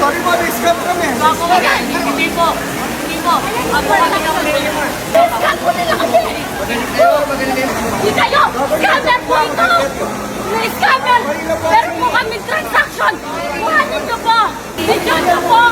Sorry po, na-scam kami. Ako, hindi po. Hindi po. Ako kami ng mayor. Scam po nila kasi! Hindi kayo! Scammer po ito! Na-scammer! Meron po kami transaction! Kuhanin niyo po! Video niyo po!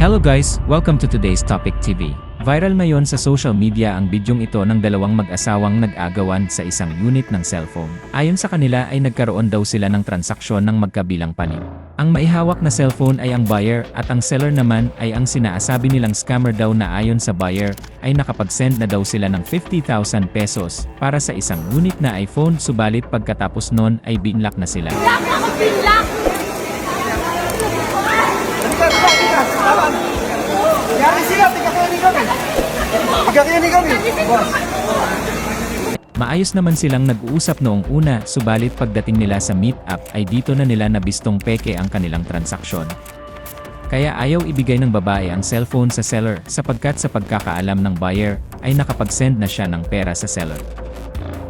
Hello guys, welcome to today's Topic TV. Viral ngayon sa social media ang bidyong ito ng dalawang mag-asawang nag-agawan sa isang unit ng cellphone. Ayon sa kanila ay nagkaroon daw sila ng transaksyon ng magkabilang panig. Ang maihawak na cellphone ay ang buyer at ang seller naman ay ang sinaasabi nilang scammer daw na ayon sa buyer ay nakapag-send na daw sila ng 50,000 pesos para sa isang unit na iPhone subalit pagkatapos nun ay binlock na sila. Lock ako pinlock! Yari sila, tigakayani kami. Maayos naman silang nag-uusap noong una, subalit pagdating nila sa meet-up ay dito na nila nabistong peke ang kanilang transaksyon. Kaya ayaw ibigay ng babae ang cellphone sa seller sapagkat sa pagkakaalam ng buyer ay nakapag-send na siya ng pera sa seller.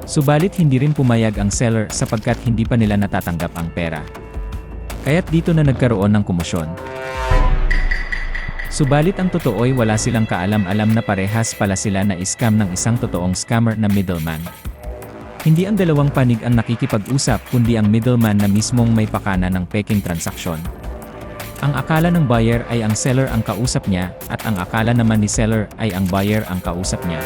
Subalit hindi rin pumayag ang seller sapagkat hindi pa nila natatanggap ang pera. Kaya't dito na nagkaroon ng kumusyon. Subalit ang totoo ay wala silang kaalam-alam na parehas pala sila na scam ng isang totoong scammer na middleman. Hindi ang dalawang panig ang nakikipag-usap kundi ang middleman na mismong may pakana ng peking transaksyon. Ang akala ng buyer ay ang seller ang kausap niya at ang akala naman ni seller ay ang buyer ang kausap niya.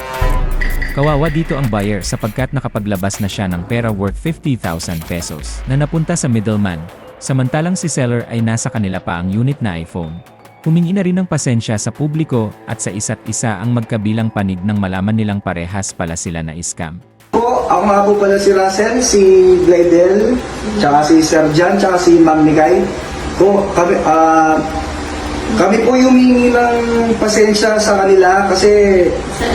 Kawawa dito ang buyer sapagkat nakapaglabas na siya ng pera worth 50,000 pesos na napunta sa middleman, samantalang si seller ay nasa kanila pa ang unit na iPhone. Humingi na rin ng pasensya sa publiko at sa isa't isa ang magkabilang panig nang malaman nilang parehas pala sila na scam. Po, ako nga po pala si Russell, si Glidel, tsaka si Sir John, tsaka si Ma'am Nikay. Po, kami, ah, kami po yung humingi ng pasensya sa kanila kasi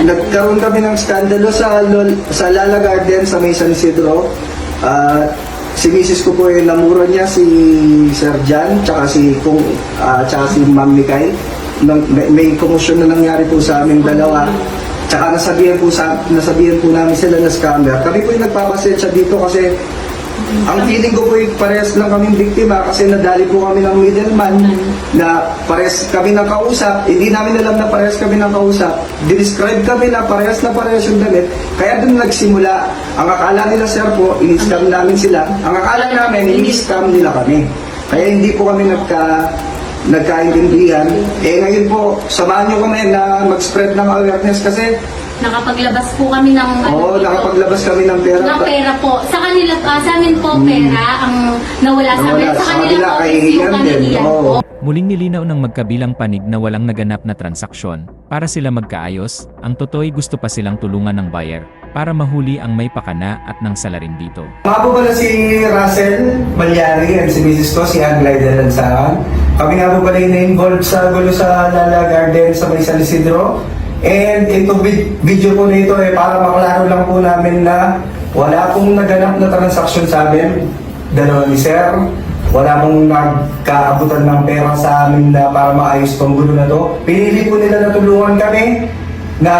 nagkaroon kami ng skandalo sa, Lol- sa Lala Garden sa May San Isidro. Ah, si Mrs. ko po yung namura niya, si Sir John, tsaka si, Kung, ah, tsaka si Ma'am Mikay. Nang, may, may komosyon na nangyari po sa aming dalawa. Tsaka nasabihan po, sa, nasabihan po namin sila na scammer. Kami po yung nagpapasensya dito kasi ang feeling ko po yung parehas lang kaming biktima kasi nadali po kami ng middleman na parehas kami ng kausap. Hindi namin alam na parehas kami ng kausap. Describe kami na parehas na parehas yung damit. Kaya doon nagsimula. Ang akala nila sir po, in-scam namin sila. Ang akala namin, in-scam nila kami. Kaya hindi po kami nagka nagkaintindihan. Eh ngayon po, samahan nyo kami na mag-spread ng awareness kasi Nakapaglabas po kami ng... oo, ano, nakapaglabas kami ng pera. ng pera po. Sa kanila, ah, sa amin po pera ang nawala sa amin. Sa sa kanila kanila, po kahihiyan din. Oo. po. Muling nilinaw ng magkabilang panig na walang naganap na transaksyon. Para sila magkaayos, ang toto'y gusto pa silang tulungan ng buyer para mahuli ang may pakana at nang salarin dito. Mga po pala si Russell Malyari and si Mrs. ko, si Ann Glidel Lansaran. Kami nga po pala yung na-involved sa gulo sa Lala Garden sa May San Isidro. And ito vid- video po na ito eh, para maklaro lang po namin na wala pong naganap na transaksyon sa amin. Dalawa ni Sir. Wala pong nagkaabutan ng pera sa amin na para maayos tong gulo na to. Pinili po nila na tulungan kami na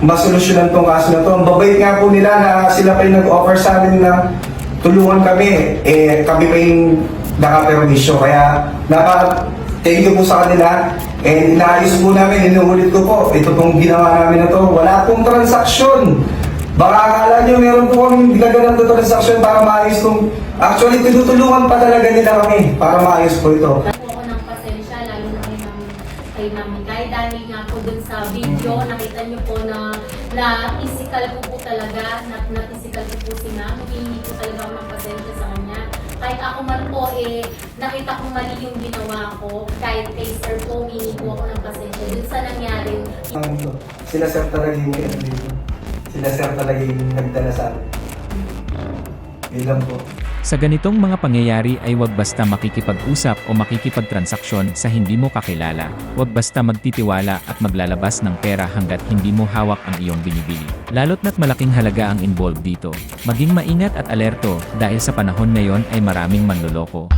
masolusyonan tong kaso na to. Ang babait nga po nila na sila pa yung nag-offer sa amin na tulungan kami. Eh, kami pa yung nakapermisyo. Kaya, napa, thank you po sa kanila. And inaayos po namin, inuulit ko po, ito pong ginawa namin na to. Wala pong transaksyon. Baka akala nyo meron po kami ginaganap na transaksyon para maayos tong... Actually, tinutulungan pa talaga nila kami para maayos po ito. po ako ng pasensya, lalo na kay Ma'am, kay Ma'am Mikay. Dahil nga po dun sa video, nakita niyo po na na physical ko po talaga, na, na physical ko po si Ma'am. Humingi po talaga ako ng pasensya sa kanya. Kahit ako man po, eh, nakita kong mali yung ginawa ko. Kahit kay Sir po, humingi po ako ng pasensya. Dun sa nangyari, Ang sila sir talaga yung ano dito. Sila sir talaga yung nagdala sa amin. Yun lang po. Sa ganitong mga pangyayari ay wag basta makikipag-usap o makikipagtransaksyon sa hindi mo kakilala. Wag basta magtitiwala at maglalabas ng pera hanggat hindi mo hawak ang iyong binibili. Lalo't na't malaking halaga ang involved dito. Maging maingat at alerto dahil sa panahon ngayon ay maraming manloloko.